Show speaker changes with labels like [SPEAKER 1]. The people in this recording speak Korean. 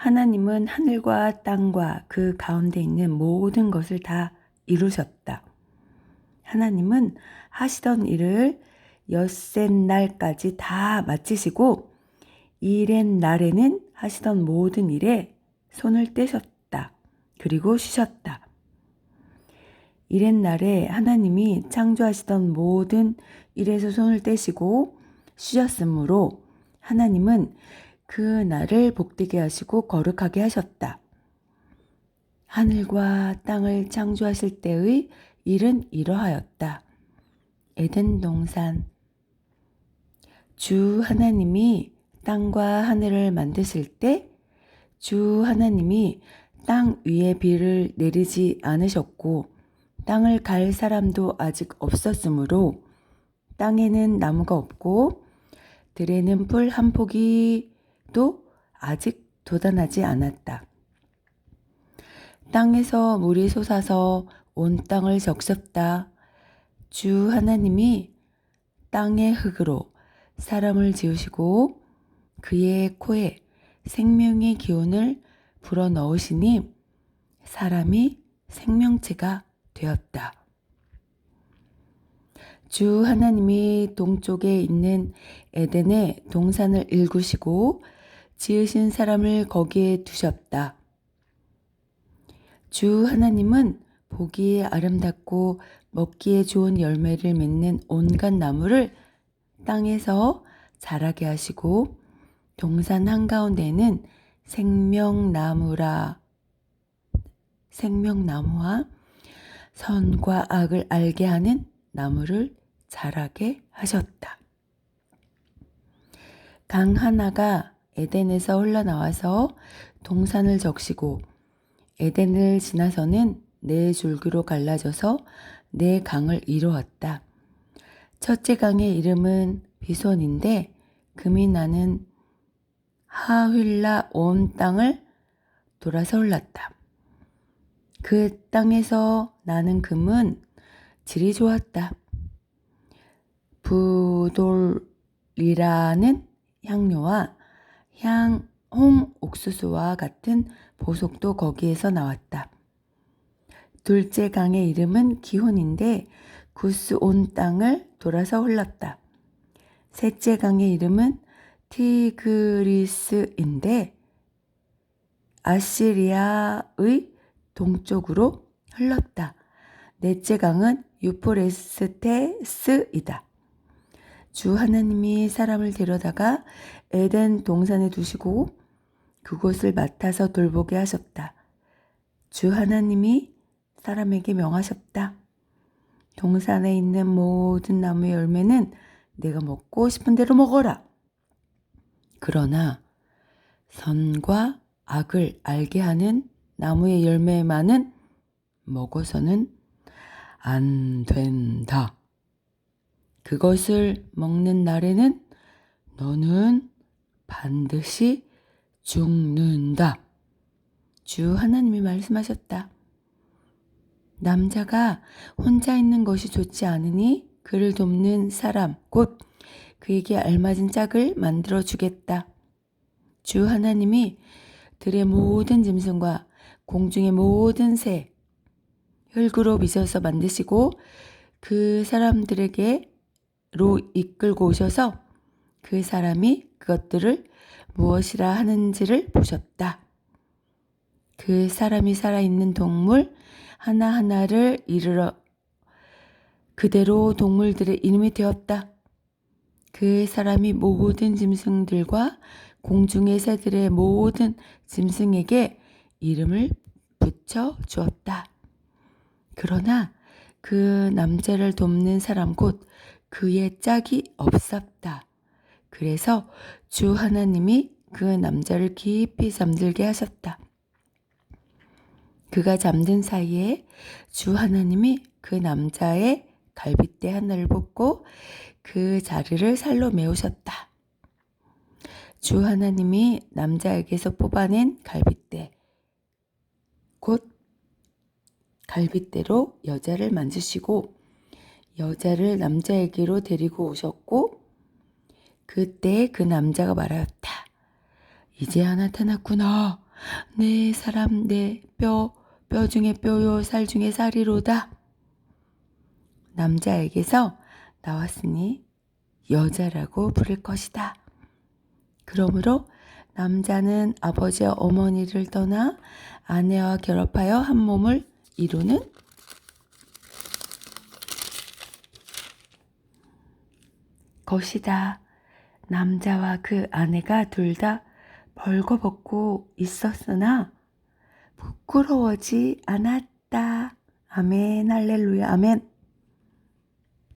[SPEAKER 1] 하나님은 하늘과 땅과 그 가운데 있는 모든 것을 다 이루셨다. 하나님은 하시던 일을 엿새 날까지 다 마치시고 일의 날에는 하시던 모든 일에 손을 떼셨다. 그리고 쉬셨다. 일의 날에 하나님이 창조하시던 모든 일에서 손을 떼시고 쉬셨으므로 하나님은 그 날을 복되게 하시고 거룩하게 하셨다. 하늘과 땅을 창조하실 때의 일은 이러하였다. 에덴 동산 주 하나님이 땅과 하늘을 만드실 때 주 하나님이 땅 위에 비를 내리지 않으셨고 땅을 갈 사람도 아직 없었으므로 땅에는 나무가 없고 들에는 풀한 포기 도 아직 돋아나지 않았다. 땅에서 물이 솟아서 온 땅을 적셨다. 주 하나님이 땅의 흙으로 사람을 지으시고 그의 코에 생명의 기운을 불어 넣으시니 사람이 생명체가 되었다. 주 하나님이 동쪽에 있는 에덴의 동산을 일구시고 지으신 사람을 거기에 두셨다. 주 하나님은 보기에 아름답고 먹기에 좋은 열매를 맺는 온갖 나무를 땅에서 자라게 하시고 동산 한가운데에는 생명나무라 생명나무와 선과 악을 알게 하는 나무를 자라게 하셨다. 강 하나가 에덴에서 흘러나와서 동산을 적시고 에덴을 지나서는 네 줄기로 갈라져서 네 강을 이루었다. 첫째 강의 이름은 비손인데 금이 나는 하윌라 온 땅을 돌아서 흘렀다. 그 땅에서 나는 금은 질이 좋았다. 부돌이라는 향료와 향, 홍, 옥수수와 같은 보석도 거기에서 나왔다. 둘째 강의 이름은 기혼인데 구스 온 땅을 돌아서 흘렀다. 셋째 강의 이름은 티그리스인데 아시리아의 동쪽으로 흘렀다. 넷째 강은 유포레스테스이다. 주 하나님이 사람을 데려다가 에덴 동산에 두시고 그곳을 맡아서 돌보게 하셨다. 주 하나님이 사람에게 명하셨다. 동산에 있는 모든 나무의 열매는 내가 먹고 싶은 대로 먹어라. 그러나 선과 악을 알게 하는 나무의 열매만은 먹어서는 안 된다. 그것을 먹는 날에는 너는 반드시 죽는다. 주 하나님이 말씀하셨다. 남자가 혼자 있는 것이 좋지 않으니 그를 돕는 사람, 곧 그에게 알맞은 짝을 만들어 주겠다. 주 하나님이 들의 모든 짐승과 공중의 모든 새, 흙으로 빚어서 만드시고 그 사람들에게 로 이끌고 오셔서 그 사람이 그것들을 무엇이라 하는지를 보셨다. 그 사람이 살아있는 동물 하나하나를 이르러 그대로 동물들의 이름이 되었다. 그 사람이 모든 짐승들과 공중의 새들의 모든 짐승에게 이름을 붙여 주었다. 그러나 그 남자를 돕는 사람 곧 그의 짝이 없었다. 그래서 주 하나님이 그 남자를 깊이 잠들게 하셨다. 그가 잠든 사이에 주 하나님이 그 남자의 갈빗대 하나를 뽑고 그 자리를 살로 메우셨다. 주 하나님이 남자에게서 뽑아낸 갈빗대, 곧 갈빗대로 여자를 만지시고 여자를 남자에게로 데리고 오셨고 그때 그 남자가 말하였다. 이제야 나타났구나. 내 사람 내 뼈, 뼈 중에 뼈요 살 중에 살이로다. 남자에게서 나왔으니 여자라고 부를 것이다. 그러므로 남자는 아버지와 어머니를 떠나 아내와 결합하여 한 몸을 이루는 것이다. 남자와 그 아내가 둘 다 벌거벗고 있었으나 부끄러워지 않았다. 아멘, 할렐루야, 아멘.